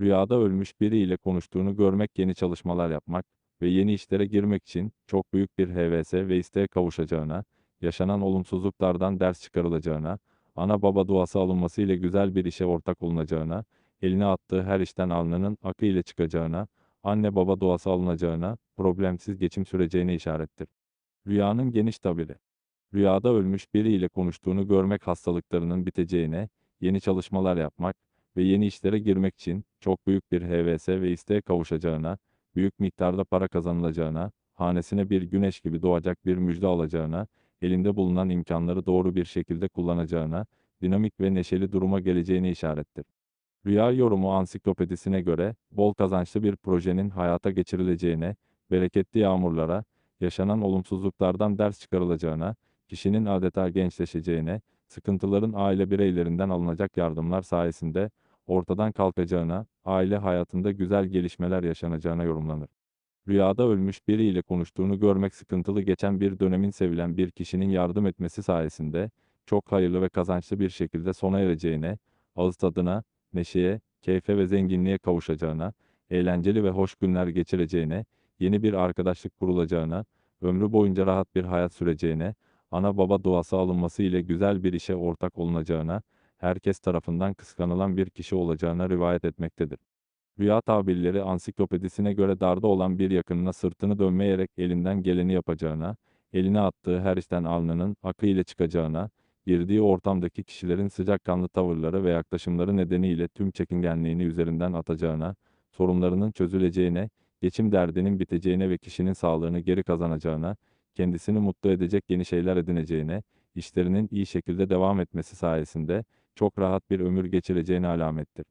Rüyada ölmüş biriyle konuştuğunu görmek, yeni çalışmalar yapmak ve yeni işlere girmek için çok büyük bir hevese ve isteğe kavuşacağına, yaşanan olumsuzluklardan ders çıkarılacağına, ana baba duası alınması ile güzel bir işe ortak olunacağına, eline attığı her işten alnının akı ile çıkacağına, anne baba duası alınacağına, problemsiz geçim süreceğine işarettir. Rüyanın geniş tabiri. Rüyada ölmüş biriyle konuştuğunu görmek hastalıklarının biteceğine, yeni çalışmalar yapmak ve yeni işlere girmek için çok büyük bir hevese ve isteğe kavuşacağına, büyük miktarda para kazanılacağına, hanesine bir güneş gibi doğacak bir müjde alacağına, elinde bulunan imkanları doğru bir şekilde kullanacağına, dinamik ve neşeli duruma geleceğine işarettir. Rüya yorumu ansiklopedisine göre, bol kazançlı bir projenin hayata geçirileceğine, bereketli yağmurlara, yaşanan olumsuzluklardan ders çıkarılacağına, kişinin adeta gençleşeceğine, sıkıntıların aile bireylerinden alınacak yardımlar sayesinde ortadan kalkacağına, aile hayatında güzel gelişmeler yaşanacağına yorumlanır. Rüyada ölmüş biriyle konuştuğunu görmek sıkıntılı geçen bir dönemin sevilen bir kişinin yardım etmesi sayesinde çok hayırlı ve kazançlı bir şekilde sona ereceğine, ağız tadına, neşeye, keyfe ve zenginliğe kavuşacağına, eğlenceli ve hoş günler geçireceğine, yeni bir arkadaşlık kurulacağına, ömrü boyunca rahat bir hayat süreceğine, ana baba duası alınması ile güzel bir işe ortak olunacağına, herkes tarafından kıskanılan bir kişi olacağına rivayet etmektedir. Rüya tabirleri ansiklopedisine göre darda olan bir yakınına sırtını dönmeyerek elinden geleni yapacağına, eline attığı her işten alnının akı ile çıkacağına, girdiği ortamdaki kişilerin sıcakkanlı tavırları ve yaklaşımları nedeniyle tüm çekingenliğini üzerinden atacağına, sorunlarının çözüleceğine, geçim derdinin biteceğine ve kişinin sağlığını geri kazanacağına, kendisini mutlu edecek yeni şeyler edineceğine, işlerinin iyi şekilde devam etmesi sayesinde çok rahat bir ömür geçireceğine alamettir.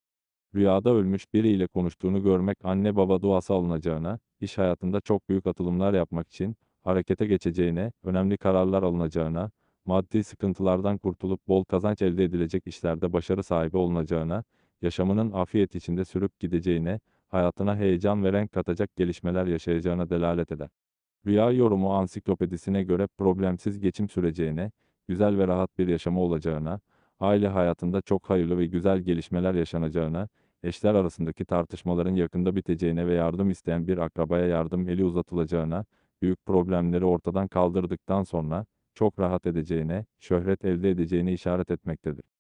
Rüyada ölmüş biriyle konuştuğunu görmek anne baba duası alınacağına, iş hayatında çok büyük atılımlar yapmak için harekete geçeceğine, önemli kararlar alınacağına, maddi sıkıntılardan kurtulup bol kazanç elde edilecek işlerde başarı sahibi olunacağına, yaşamının afiyet içinde sürüp gideceğine, hayatına heyecan ve renk katacak gelişmeler yaşayacağına delalet eder. Rüya yorumu ansiklopedisine göre problemsiz geçim süreceğine, güzel ve rahat bir yaşamı olacağına, aile hayatında çok hayırlı ve güzel gelişmeler yaşanacağına, eşler arasındaki tartışmaların yakında biteceğine ve yardım isteyen bir akrabaya yardım eli uzatılacağına, büyük problemleri ortadan kaldırdıktan sonra çok rahat edeceğine, şöhret elde edeceğine işaret etmektedir.